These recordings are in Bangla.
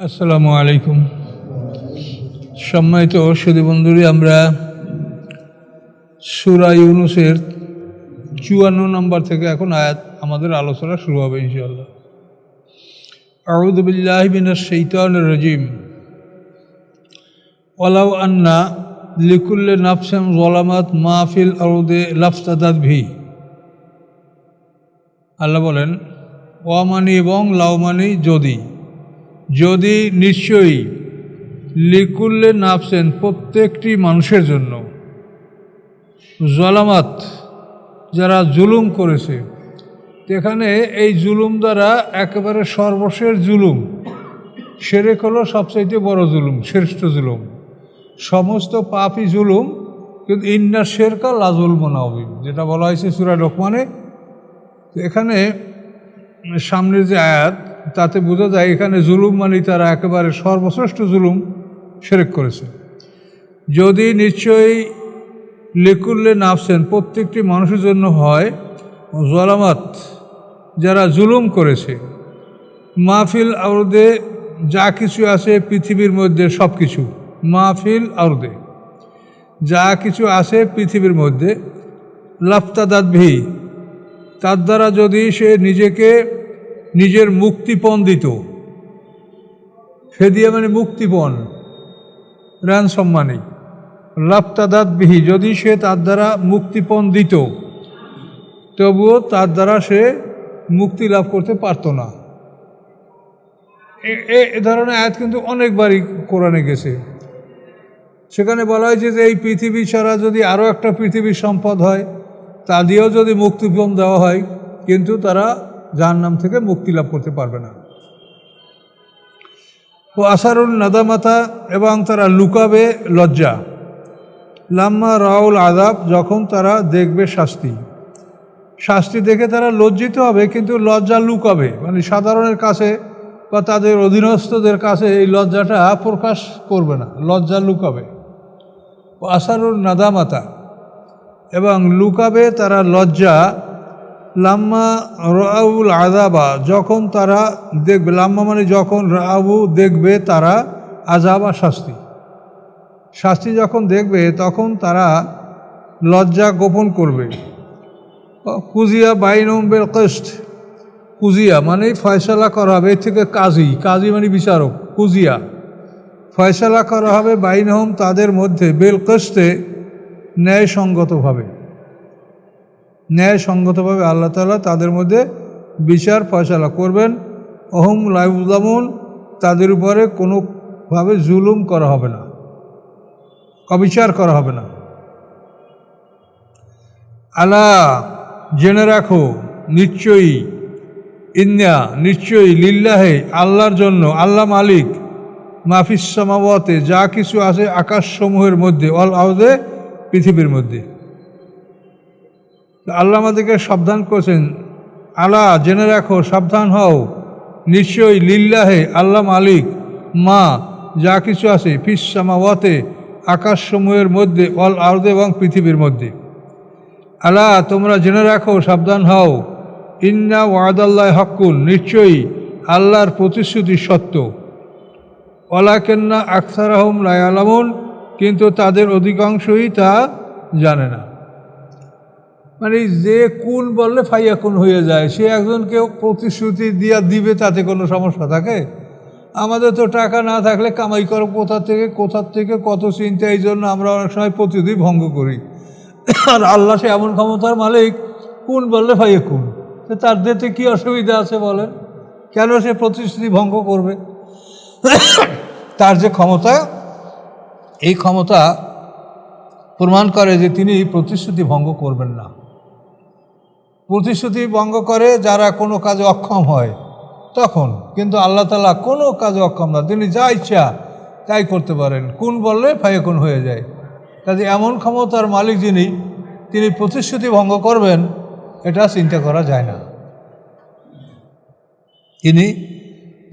আসসালামু আলাইকুম। সম্মানিত সুদী বন্ধুরি, আমরা সুরা ইউনুসের চুয়ান্ন নম্বর থেকে এখন আয়াত, আমাদের আলোচনা শুরু হবে ইনশাআল্লাহ। আউদ বিল্লাহ মিনাশ শাইতানির রাজিম। ওয়ালাউ আন্না লিকুল্লে নাফসান জলামাত মাহফিল আরদে লাফতাদাত ভি আল্লাহ বলেন ওয়ামানি এবং লাউমানি যদি যদি নিশ্চয়ই লিকুল্লে নাফসেন প্রত্যেকটি মানুষের জন্য জলামাত যারা জুলুম করেছে, এখানে এই জুলুম দ্বারা একেবারে সর্বশেষ জুলুম। সেরেক হলো সবচাইতে বড় জুলুম, শ্রেষ্ঠ জুলুম। সমস্ত পাপই জুলুম, কিন্তু ইন্না শেরকা লাজুল মোনাবিম যেটা বলা হয়েছে সুরা লোকমানে। এখানে সামনের যে আয়াত তাতে বোঝা যায় এখানে জুলুম মানে তারা একেবারে সর্বশ্রেষ্ঠ জুলুম সেরেক করেছে। যদি নিশ্চয়ই লিকুল্লে নাফসেন প্রত্যেকটি মানুষের জন্য হয়, জলামাত যারা জুলুম করেছে, মাহফিল আউরদে যা কিছু আছে পৃথিবীর মধ্যে সব কিছু মাহফিল আউরদে যা কিছু আছে পৃথিবীর মধ্যে, লাফতাদাত ভি, তার দ্বারা যদি সে নিজেকে নিজের মুক্তিপণ দিত ফেদিয়া মানে মুক্তিপণ র্যানসম মানে লাফতাদাত বিহি যদি সে তার দ্বারা মুক্তিপণ দিত তবুও তার দ্বারা সে মুক্তি লাভ করতে পারতো না। এ ধরনের আয়াত কিন্তু অনেকবারই কোরআনে গেছে। সেখানে বলা হয়েছে যে এই পৃথিবী ছাড়া যদি আরও একটা পৃথিবীর সম্পদ হয়, তা দিয়েও যদি মুক্তিপণ দেওয়া হয়, কিন্তু তারা জাহান্নাম থেকে মুক্তি লাভ করতে পারবে না। ও আসারুল নাদামাতা এবং তারা লুকাবে লজ্জা। লাম্মা রাউল আদাব যখন তারা দেখবে শাস্তি। শাস্তি দেখে তারা লজ্জিত হবে, কিন্তু লজ্জা লুকাবে। মানে সাধারণের কাছে বা তাদের অধীনস্থদের কাছে এই লজ্জাটা প্রকাশ করবে না, লজ্জা লুকাবে। ও আসারুল নাদামাতা এবং লুকাবে তারা লজ্জা লাম্মা রাউল আজাবা যখন তারা দেখবে, লাম্মা মানে যখন রাবু দেখবে তারা আজাবা শাস্তি। শাস্তি যখন দেখবে, তখন তারা লজ্জা গোপন করবে। কুজিয়া বাইনম বেল কষ্ট কুজিয়া মানে ফয়সলা করা হবে, এর থেকে কাজী। কাজী মানে বিচারক, কুজিয়া। ফয়সলা করা হবে বাইনহম তাদের মধ্যে, বেল কষ্টে ন্যায়সঙ্গতভাবে। ন্যায়সঙ্গতভাবে আল্লাহ তালা তাদের মধ্যে বিচার ফয়সলা করবেন। অহম লাইবুদ্দামুন তাদের উপরে কোনোভাবে জুলুম করা হবে না। অবিচার করা হবে না। আলা, জেনে রাখো, নিশ্চয়ই, ইন্না, নিশ্চয়ই, লিল্লাহে, আল্লাহর জন্য, আল্লাহ মালিক মাফিস সামাওয়াতে, যা কিছু আছে আকাশসমূহের মধ্যে অল আউদে পৃথিবীর মধ্যে। আল্লাহ আমাদেরকে সাবধান করেছেন। আলা, জেনে রাখো, সাবধান হও। নিশ্চয়ই লিল্লাহে আল্লাহ মালিক, মা, যা কিছু আছে, ফিস সামাওয়াতে, আকাশসমূহের মধ্যে অল আউদে এবং পৃথিবীর মধ্যে। আলা, তোমরা জেনে রাখো, সাবধান হও। ইন্না ওয়াদাল্লাহ হকুন নিশ্চয়ই আল্লাহর প্রতিশ্রুতি সত্য। অলাকেন্না আকসার আহম লায়ালামুন কিন্তু তাদের অধিকাংশই তা জানে না। মানে যে কোন বললে ফাইয়া কোন হয়ে যায়। সে একজনকে প্রতিশ্রুতি দিয়া দিবে, তাতে কোনো সমস্যা থাকে? আমাদের তো টাকা না থাকলে কামাই করো, কোথা থেকে, কোথার থেকে, কত চিন্তা, এই জন্য আমরা অনেক সময় প্রতিদিন ভঙ্গ করি। আর আল্লাহ সে এমন ক্ষমতার মালিক, কোন বললে ফাইয়া কোন? তার দিতে কী অসুবিধা আছে বলেন? কেন সে প্রতিশ্রুতি ভঙ্গ করবে? তার যে ক্ষমতা, এই ক্ষমতা প্রমাণ করে যে তিনি প্রতিশ্রুতি ভঙ্গ করবেন না। প্রতিশ্রুতি ভঙ্গ করে যারা কোনো কাজে অক্ষম হয়, তখন কিন্তু আল্লাহ তালা কোনো কাজে অক্ষম না। তিনি যা ইচ্ছা তাই করতে পারেন। কোন বললে ফাইকুন হয়ে যায়। কাজে এমন ক্ষমতার মালিক যিনি, তিনি প্রতিশ্রুতি ভঙ্গ করবেন, এটা চিন্তা করা যায় না। তিনি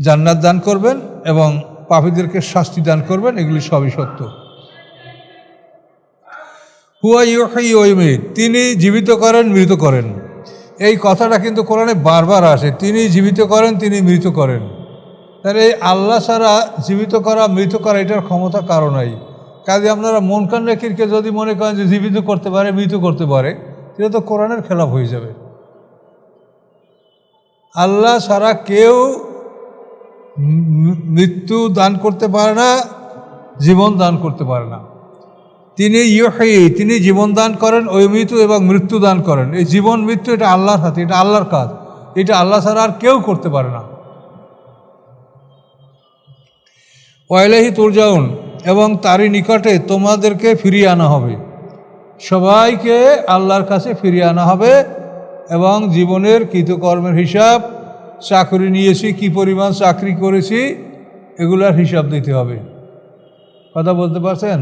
জান্নাত দান করবেন এবং পাপীদেরকে শাস্তি দান করবেন, এগুলি সবই সত্য। হুয়া ইউহাই ওইমিত তিনি জীবিত করেন, মৃত করেন। এই কথাটা কিন্তু কোরআনে বারবার আসে। তিনি জীবিত করেন, তিনি মৃত করেন। তাহলে এই আল্লাহ ছাড়া জীবিত করা, মৃত করা, এটার ক্ষমতা কারও নাই। কাজে আপনারা মন কান রেখিরকে যদি মনে করেন যে জীবিত করতে পারে, মৃত করতে পারে, সেটা তো কোরআনের খেলাফ হয়ে যাবে। আল্লাহ ছাড়া কেউ মৃত্যু দান করতে পারে না, জীবন দান করতে পারে না। তিনি ইয়হি তিনি জীবন দান করেন, ওই মৃত্যু এবং মৃত্যু দান করেন। এই জীবন, মৃত্যু এটা আল্লাহর হাতে, এটা আল্লাহর কাজ। এটা আল্লাহ ছাড়া আর কেউ করতে পারে না। ওয়াইলাহি তুরজাউন, এবং তারই নিকটে তোমাদেরকে ফিরিয়ে আনা হবে। সবাইকে আল্লাহর কাছে ফিরিয়ে আনা হবে, এবং জীবনের কৃতকর্মের হিসাব, চাকরি নিয়েছি, কি পরিমাণ চাকরি করেছি, এগুলার হিসাব দিতে হবে। কথা বলতে পারছেন?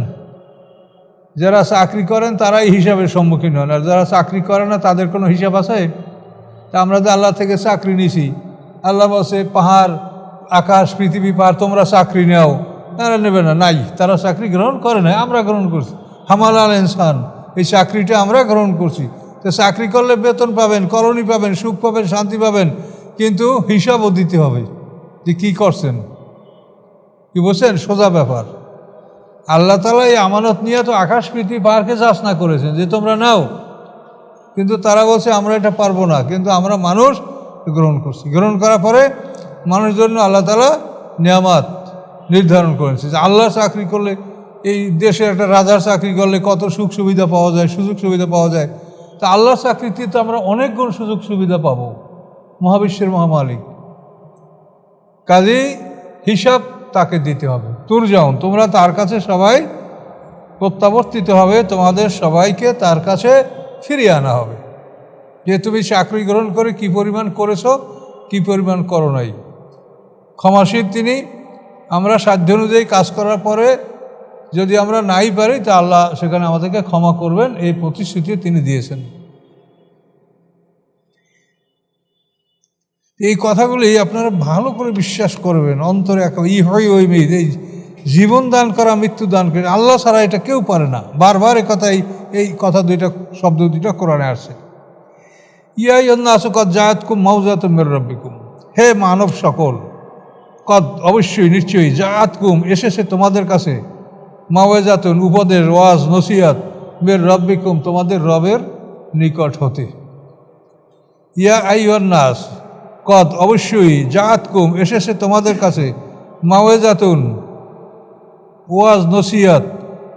যারা চাকরি করেন, তারাই হিসাবের সম্মুখীন হন। আর যারা চাকরি করে না, তাদের কোনো হিসাব আছে? তা আমরা যে আল্লাহ থেকে চাকরি নিছি, আল্লাহ বসে পাহাড়, আকাশ, পৃথিবী পার তোমরা চাকরি নেও। তারা নেবে না। নাই, তারা চাকরি গ্রহণ করে না আমরা গ্রহণ করছি। হামাল আল ইনসান, এই চাকরিটা আমরা গ্রহণ করছি। তো চাকরি করলে বেতন পাবেন, কলোনি পাবেন, সুখ পাবেন, শান্তি পাবেন, কিন্তু হিসাবও দিতে হবে যে কী করছেন। কি বলছেন? সোজা ব্যাপার। আল্লাহ তালা এই আমানত নিয়ে তো আকাশ, পৃথিবী পার্কে যাচনা করেছেন যে তোমরা নাও। কিন্তু তারা বলছে, আমরা এটা পারব না। কিন্তু আমরা মানুষ গ্রহণ করছি। গ্রহণ করার পরে মানুষের জন্য আল্লাহ তালা নিয়ামাত নির্ধারণ করেছে যে আল্লাহর চাকরি করলে, এই দেশে একটা রাজার চাকরি করলে কত সুখ সুবিধা পাওয়া যায় সুযোগ সুবিধা পাওয়া যায়। তা আল্লাহর চাকরিতে তো আমরা অনেক গুণ সুযোগ সুবিধা পাবো, মহাবিশ্বের মহামালিক। কাজেই হিসাব তাকে দিতে হবে। তুর যাও তোমরা তার কাছে সবাই প্রত্যাবর্তিত হবে, তোমাদের সবাইকে তার কাছে ফিরিয়ে আনা হবে। যে তুমি চাকরি গ্রহণ করে কি পরিমাণ করেছ, কি পরিমাণ করো নাই। ক্ষমাশীল তিনি, আমরা সাধ্য অনুযায়ী কাজ করার পরে যদি আমরা নাই পারি, তা আল্লাহ সেখানে আমাদেরকে ক্ষমা করবেন, এই প্রতিশ্রুতি তিনি দিয়েছেন। এই কথাগুলি আপনারা ভালো করে বিশ্বাস করবেন, অন্তরে এক ই হয় ওই মেয়ে, এই জীবন দান করা, মৃত্যু দান করে। আল্লাহ ছাড়া এটা কেউ পারে না। বারবার এ কথাই এই কথা দুইটা, শব্দ দুইটা কোরআনে আসছে। ইয়াই অন্য আসো কদ জায়াত কুম মৌজাত মের রব্বিকুম। হে মানব সকল, কদ অবশ্যই, নিশ্চয়ই জায়াত কুম এসেছে তোমাদের কাছে। মাওয়াজাতুন উপদের ওয়াজ নসিয়াত মের রব্বিকুম, তোমাদের রবের নিকট হতে। ইয়া আইয়ন নাস কদ অবশ্যই জাত কুম এসেছে তোমাদের কাছে। মাওয়েজাতুন ওয়াজ নসিয়াত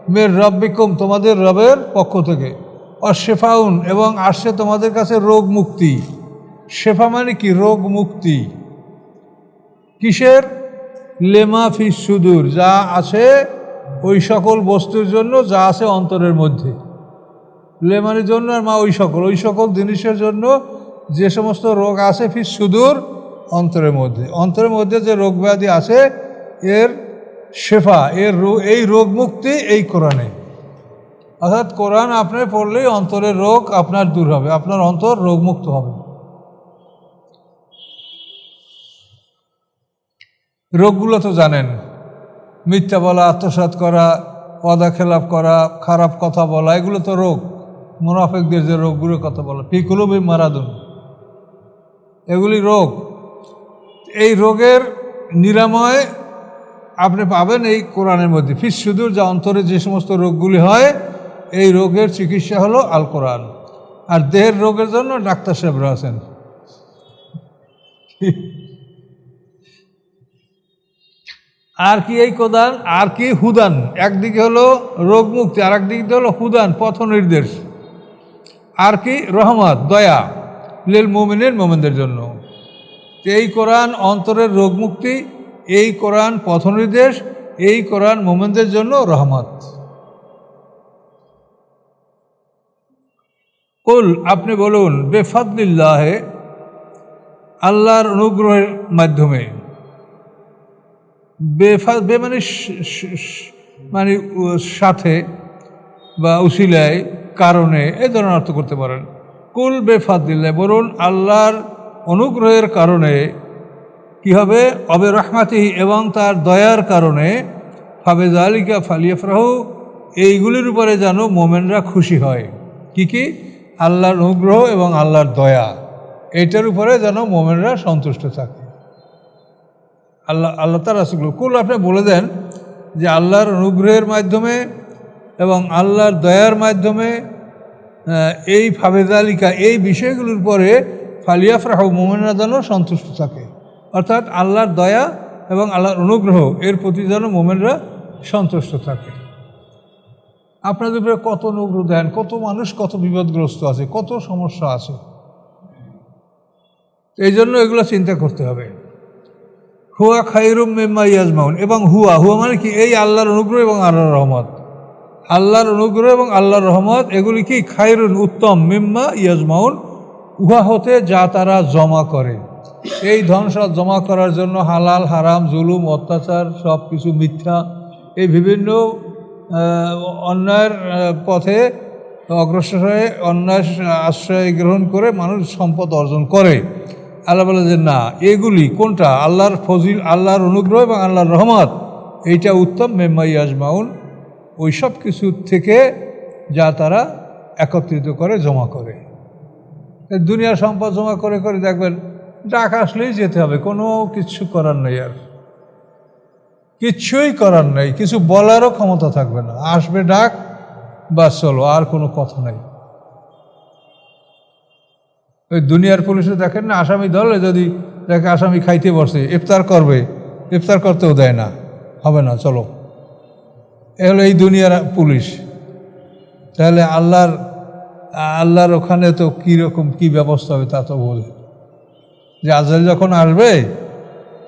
মের রব্বিকুম, তোমাদের রবের পক্ষ থেকে। অশেফাউন এবং আসছে তোমাদের কাছে রোগ মুক্তি। শেফা মানে কি? রোগ মুক্তি। কিসের? লেমা ফিস সুদূর, যা আছে ওই সকল বস্তুর জন্য, যা আছে অন্তরের মধ্যে। লেমানের জন্য আর মা, ওই সকল। ওই সকল জিনিসের জন্য যে সমস্ত রোগ আছে ফির সুদূর, অন্তরের মধ্যে। অন্তরের মধ্যে যে রোগ ব্যাধি আছে, এর শেফা, এর এই রোগ মুক্তি এই কোরআনে। অর্থাৎ কোরআন আপনার পড়লেই অন্তরের রোগ আপনার দূর হবে, আপনার অন্তর রোগমুক্ত হবে। রোগগুলো তো জানেন, মিথ্যা বলা, আত্মসাৎ করা পদা খেলাপ করা, খারাপ কথা বলা, এগুলো তো রোগ। মুনাফেকদের যে রোগগুলোর কথা বলা পিকুলো বি মারাদুন। এগুলি রোগ। এই রোগের নিরাময় আপনি পাবেন এই কোরআনের মধ্যে। ফিস সুদূর যা অন্তরে যে সমস্ত রোগগুলি হয়, এই রোগের চিকিৎসা হলো আল কোরআন। আর দেহের রোগের জন্য ডাক্তার সাহেবরা আছেন। আর কি এই কোদান আর কি হুদান? একদিকে হলো রোগ মুক্তি, আর একদিকে হলো হুদান, পথ নির্দেশ। আর কি রহমত, দয়া লিল মোমিনের মোমেনদের জন্য। এই কোরআন অন্তরের রোগ মুক্তি এই কোরআন পথ নির্দেশ এই কোরআন মোমেনদের জন্য রহমত। কুল, আপনি বলুন বেফাদুল্লাহে আল্লাহর অনুগ্রহের মাধ্যমে। বেফা, বে মানে মানে সাথে বা উসিলায় কারণে এই ধরনের অর্থ করতে পারেন। কুল বেফাদিল্লাহ বলুন, আল্লাহর অনুগ্রহের কারণে কি হবে? অবে রহমাতি এবং তার দয়ার কারণে ফাবেজ আলিকা ফালিয়াফরাহু, এইগুলির উপরে যেন মোমেনরা খুশি হয়। কি কি? আল্লাহর অনুগ্রহ এবং আল্লাহর দয়া, এটার উপরে যেন মোমেনরা সন্তুষ্ট থাকে। আল্লাহ আল্লাহ তার রাসুল কুল আপনি বলে দেন যে আল্লাহর অনুগ্রহের মাধ্যমে এবং আল্লাহর দয়ার মাধ্যমে এই ফাবেদালিকা এই বিষয়গুলোর পরে ফালিয়াফরাহ, মোমেনরা যেন সন্তুষ্ট থাকে। অর্থাৎ আল্লাহর দয়া এবং আল্লাহর অনুগ্রহ এর প্রতি যেন মোমেনরা সন্তুষ্ট থাকে। আপনাদের উপরে কত অনুগ্রহ দেন, কত মানুষ কত বিপদগ্রস্ত আছে, কত সমস্যা আছে। এই জন্য এগুলো চিন্তা করতে হবে। হুয়া খাইরুম মেম্মা ইয়াজমাউন, এবং হুয়া হুয়া মানে কি? এই আল্লাহর অনুগ্রহ এবং আল্লাহর রহমত। আল্লাহর অনুগ্রহ এবং আল্লাহর রহমত, এগুলি কি? খাইরুন উত্তম মিম্মা ইয়াজমাউন, উহা হতে যা তারা জমা করে। এই ধন জমা করার জন্য হালাল, হারাম, জুলুম, অত্যাচার সব কিছু মিথ্যা, এই বিভিন্ন অন্যায়ের পথে অগ্রসর হয়ে অন্যায় আশ্রয় গ্রহণ করে মানুষ সম্পদ অর্জন করে। আল্লাহ বলে যে, না, এগুলি কোনটা? আল্লাহর ফজিল, আল্লাহর অনুগ্রহ এবং আল্লাহর রহমত? এইটা উত্তম মেম্মাই আজমাউন ওই সব কিছু থেকে যা তারা একত্রিত করে, জমা করে। এই দুনিয়ার সম্পদ জমা করে করে দেখবেন ডাক আসলেই যেতে হবে, কোনো কিছু করার নেই আর। কিচ্ছুই করার নেই, কিছু বলারও ক্ষমতা থাকবে না। আসবে ডাক বা চলো, আর কোনো কথা নেই। ওই দুনিয়ার পুলিশে দেখেন না, আসামি ধরলে যদি দেখে আসামি খাইতে বসে, ইফতার করবে, ইফতার করতেও দেয় না। হবে না, চলো। এ হলো এই দুনিয়ার পুলিশ। তাহলে আল্লাহর আল্লাহর ওখানে তো কীরকম কী ব্যবস্থা হবে তা তো বলে। যে আজরাইল যখন আসবে,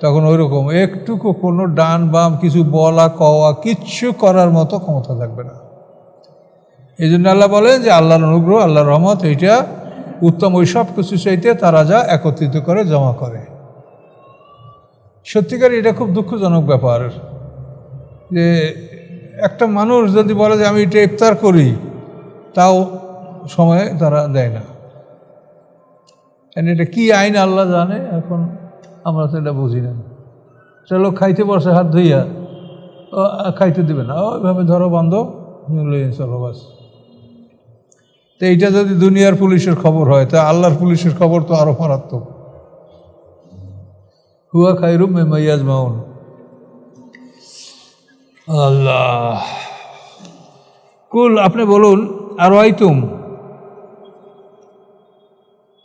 তখন ওই রকম একটুকু কোনো ডান বাম কিছু বলা, কওয়া কিচ্ছু করার মতো ক্ষমতা থাকবে না। এই জন্য আল্লাহ বলেন যে আল্লাহর অনুগ্রহ, আল্লাহর রহমত, এইটা উত্তম, ওই সব কিছু চাইতে তারা যা একত্রিত করে, জমা করে। সত্যিকার এটা খুব দুঃখজনক ব্যাপার যে একটা মানুষ যদি বলে যে আমি এটা ইফতার করি, তাও সময় তারা দেয় না। এটা কি আইন আল্লাহ জানে? এখন আমরা তো এটা বুঝি না। চলো খাইতে বসে হাত ধুইয়া ও, খাইতে দেবে না। ওইভাবে ধরো বন্ধ চলো বাস। তো এইটা যদি দুনিয়ার পুলিশের খবর হয় তা আল্লাহর পুলিশের খবর তো আরও মারাত্মক। হুয়া খাইরুম মেমাইয়াজ মাউন আল্লাহ। কুল আপনি বলুন আর আইতুম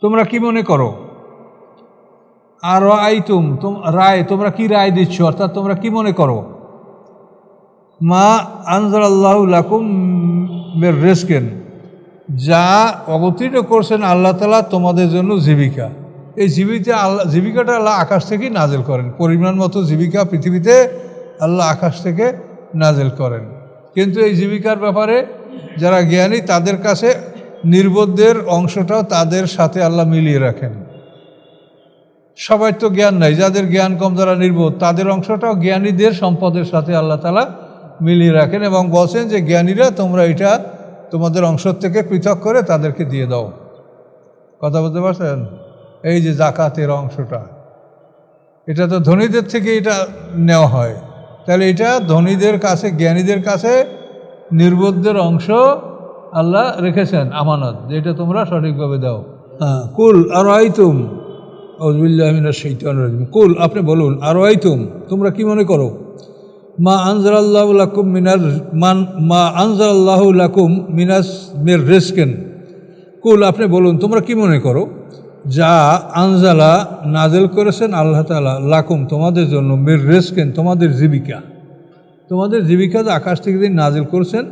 তোমরা কি মনে করো? আর আইতুম তোম, রায়, তোমরা কি রায় দিচ্ছ? অর্থাৎ তোমরা কি মনে করো? মা আনজার আল্লাহ লাকুম রেসকেন যা অবতীর্ণ করছেন আল্লাহ তালা তোমাদের জন্য জীবিকা। এই জীবিকা আল্লাহ, জীবিকাটা আল্লাহ আকাশ থেকেই নাজেল করেন। পরিমাণ মতো জীবিকা পৃথিবীতে আল্লাহ আকাশ থেকে নাজেল করেন। কিন্তু এই জীবিকার ব্যাপারে যারা জ্ঞানী, তাদের কাছে নির্বোধদের অংশটাও তাদের সাথে আল্লাহ মিলিয়ে রাখেন। সবাই তো জ্ঞান নাই, যাদের জ্ঞান কম যারা নির্বোধ, তাদের অংশটাও জ্ঞানীদের সম্পদের সাথে আল্লাহ তালা মিলিয়ে রাখেন এবং বলছেন যে, জ্ঞানীরা তোমরা এটা তোমাদের অংশ থেকে পৃথক করে তাদেরকে দিয়ে দাও। কথা বলতে পারছেন? এই যে জাকাতের অংশটা, এটা তো ধনীদের থেকে এটা নেওয়া হয়। তাহলে এটা ধনীদের কাছে, জ্ঞানীদের কাছে নির্বোধদের অংশ আল্লাহ রেখেছেন আমানত যে এটা তোমরা সঠিকভাবে দাও। হ্যাঁ কুল আর আইতুম কুল, আপনি বলুন আর আইতুম তোমরা কি মনে করো? মা আনজার আল্লাহ লাকুম মিনার মান, মা আনজার আল্লাহ লাকুম মিনাস মের রেসকেন কুল, আপনি বলুন, তোমরা কি মনে করো? যা আনজালা নাজেল করেছেন আল্লাহ তালা লাকুম, তোমাদের জন্য মের রেসকেন তোমাদের জীবিকা। তোমাদের জীবিকা তো আকাশ থেকে দিন নাজেল করেছেন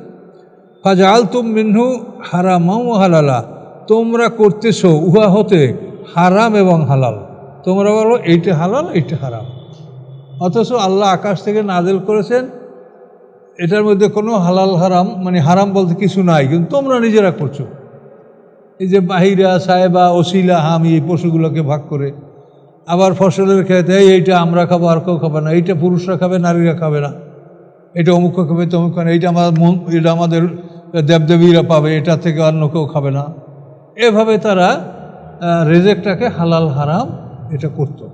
ফাজাল তুম মিনহু হারামাও হালালা। তোমরা করতেছো উহা হতে হারাম এবং হালাল। তোমরা বলো, এইটা হালাল, এইটা হারাম। অথচ আল্লাহ আকাশ থেকে নাজেল করেছেন, এটার মধ্যে কোনো হালাল, হারাম মানে হারাম বলতে কিছু নাই, কিন্তু তোমরা নিজেরা করছ। এই যে বাহিরা, সাহেবা, ওসিলা, হামি, এই পশুগুলোকে ভাগ করে, আবার ফসলের খেতে এই, এইটা আমরা খাব, আর কেউ খাবে না। এইটা পুরুষরা খাবে, নারীরা খাবে না। এটা অমুক খাবে, তমুক খাবে এইটা মন, এটা আমাদের দেবদেবীরা পাবে, এটা থেকে অন্য কেউ খাবে না। এভাবে তারা রেজেকটাকে হালাল হারাম এটা করতো।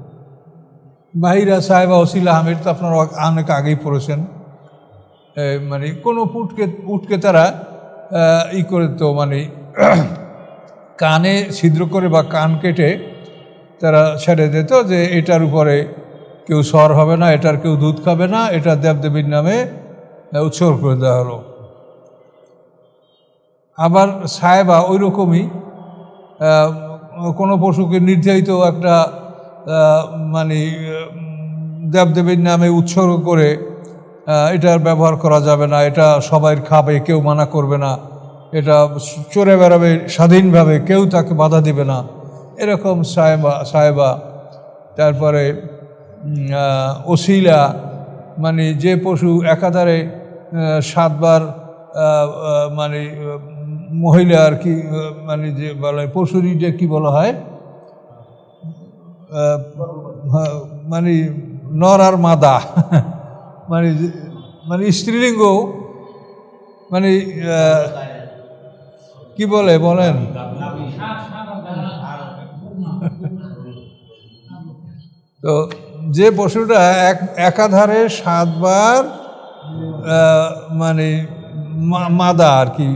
বাহিরা সাহেবা ওসিলা আহমেদ তো আপনারা অনেক আগেই পড়েছেন। মানে কোনো পুটকে উটকে তারা ই করে তো মানে কানে ছিদ্র করে বা কান কেটে তারা ছেড়ে দিত যে এটার উপরে কেউ সর হবে না, এটার কেউ দুধ খাবে না, এটা দেবদেবীর নামে উৎসর্গ করে দেওয়া হলো। আবার সাহেবা ওই রকমই কোনো পশুকে নির্ধারিত একটা মানে দেবদেবীর নামে উৎসর্গ করে এটার ব্যবহার করা যাবে না, এটা সবাই খাবে, কেউ মানা করবে না, এটা চড়ে বেড়াবে স্বাধীনভাবে, কেউ তাকে বাধা দিবে না। এরকম সাহেবা সাহেবা, তারপরে ওসিলা মানে যে পশু একাধারে সাতবার মানে মহিলা আর কি মানে যে বলে পশুরই যে কি বলা হয় হ্যাঁ, মানে নর আর মাদা মানে মানে স্ত্রীলিঙ্গ মানে কি বলে বলেন? তো যে পশুটা এক একাধারে সাতবার মানে মাদা আর কি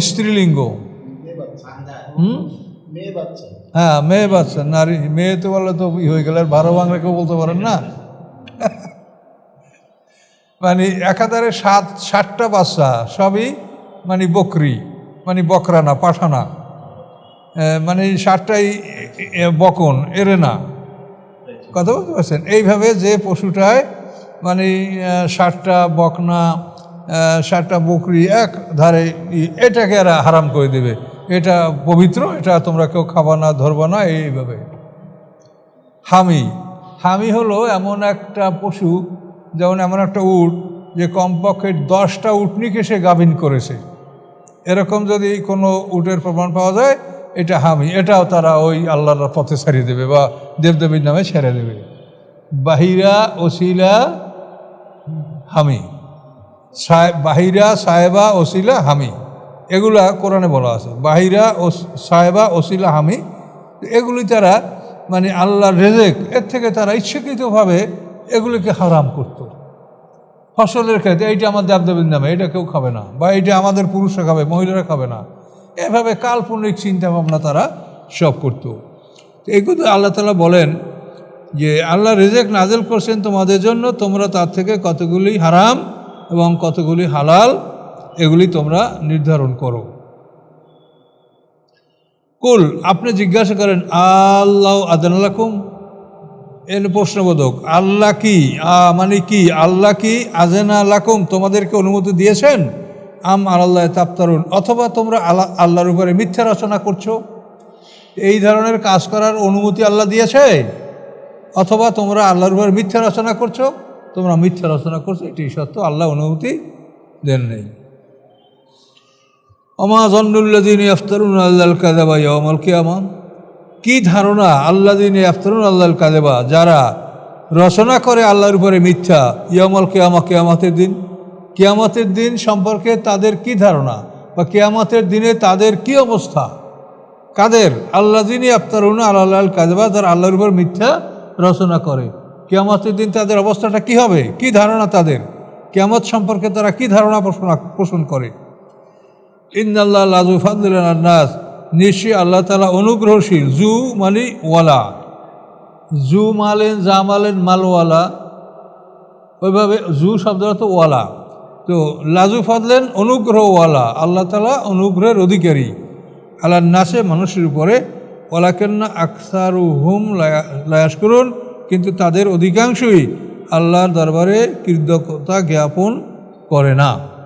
স্ত্রীলিঙ্গ। হুম? হ্যাঁ মেয়ে বাচ্চা নারী। মেয়ে তো বলে তো ই হয়ে গেলে আর বারো বাংলা কেউ বলতে পারেন না। মানে একাধারে সাত ষাটটা বাচ্চা সবই মানে বকরি মানে বকরানা পাঠানা। এ, মানে এ, বকন এরে না কথা বলতে পারছেন এইভাবে যে পশুটায় মানে ষাটটা বকনা ষাটটা বকরি এক ধারে এটাকে এরা হারাম করে দেবে। এটা পবিত্র, এটা তোমরা কেউ খাবা না, ধরবা না, এইভাবে। হামি। হামি হলো এমন একটা পশু, যেমন এমন একটা উট, যে কমপক্ষে দশটা উটনিকে সে গাভিন করেছে। এরকম যদি কোনো উটের প্রমাণ পাওয়া যায়, এটা হামি। এটাও তারা ওই আল্লাহর পথে ছাড়িয়ে দেবে বা দেবদেবীর নামে ছেড়ে দেবে। বাহিরা, ওসিলা, হামি। সায়- বাহিরা সাহেবা ওসিলা হামি। এগুলা কোরআনে বলা আছে। বাহিরা ও সাহেবা ওসিলা হামি। এগুলি তারা মানে আল্লাহর রেজেক, এর থেকে তারা ইচ্ছাকৃতভাবে এগুলিকে হারাম করতো। ফসলের ক্ষেত্রে, এইটা আমার দেবদেবীর নামে, এটা কেউ খাবে না। বা এইটা আমাদের পুরুষরা খাবে, মহিলারা খাবে না। এভাবে কাল্পনিক চিন্তা ভাবনা তারা সব করতো। তো এগুলো আল্লাহ তালা বলেন যে, আল্লাহ রেজেক নাজেল করছেন তোমাদের জন্য, তোমরা তার থেকে কতগুলি হারাম এবং কতগুলি হালাল, এগুলি তোমরা নির্ধারণ করো। কুল, আপনি জিজ্ঞাসা করেন, আল্লাহ আদানালাকুম এর প্রশ্নবোধক, আল্লাহ কি? মানে কি? আল্লাহ কি আজেনা লাকুম? তোমাদেরকে অনুমতি দিয়েছেন? আম আল্লাহ তাপ্তারুন অথবা তোমরা আল্লাহ আল্লাহর উপরে মিথ্যা রচনা করছ? এই ধরনের কাজ করার অনুমতি আল্লাহ দিয়েছে? অথবা তোমরা আল্লাহর উপরে মিথ্যা রচনা করছ? তোমরা মিথ্যা রচনা করছ, এটি সত্য, আল্লাহ অনুমতি দেন নেই। অমা জন্নুল্লাদিন আফতারুন আল্লাহ কাদাবা ইয়মল কি ধারণা? আল্লাহ দিন আফতারুন আল্লাহ কাদেবা যারা রচনা করে আল্লাহর উপরে মিথ্যা ইয়মল কেয়ামা কেয়ামাতের দিন। কেয়ামাতের দিন সম্পর্কে তাদের কি ধারণা? বা কেয়ামাতের দিনে তাদের কি অবস্থা? কাদের? আল্লাহ আফতারুন আল্লাহ কাদেবা যারা আল্লাহর উপর মিথ্যা রচনা করে। কেয়ামতের দিন তাদের অবস্থাটা কি হবে? কি ধারণা তাদের? কেয়ামত সম্পর্কে তারা কি ধারণা পোষণ পোষণ করে? ইন্দাল্লাহ লাজু ফাদুল্লাহ নাস। নিশ্চয়ই আল্লাহ তালা অনুগ্রহশীল। জু মালি ওয়ালা। জু মালেন, জা মালেন মালওয়ালা ওইভাবে জু শব্দটা তো ওয়ালা। তো লাজু ফাদলেন অনুগ্রহওয়ালা আল্লাহ তালা অনুগ্রহের অধিকারী। আল্লাহ নাসে, মানুষের উপরে। ওয়ালাকেন্না আকসারু হুম লায়াস করুন কিন্তু তাদের অধিকাংশই আল্লাহর দরবারে কৃতজ্ঞতা জ্ঞাপন করে না।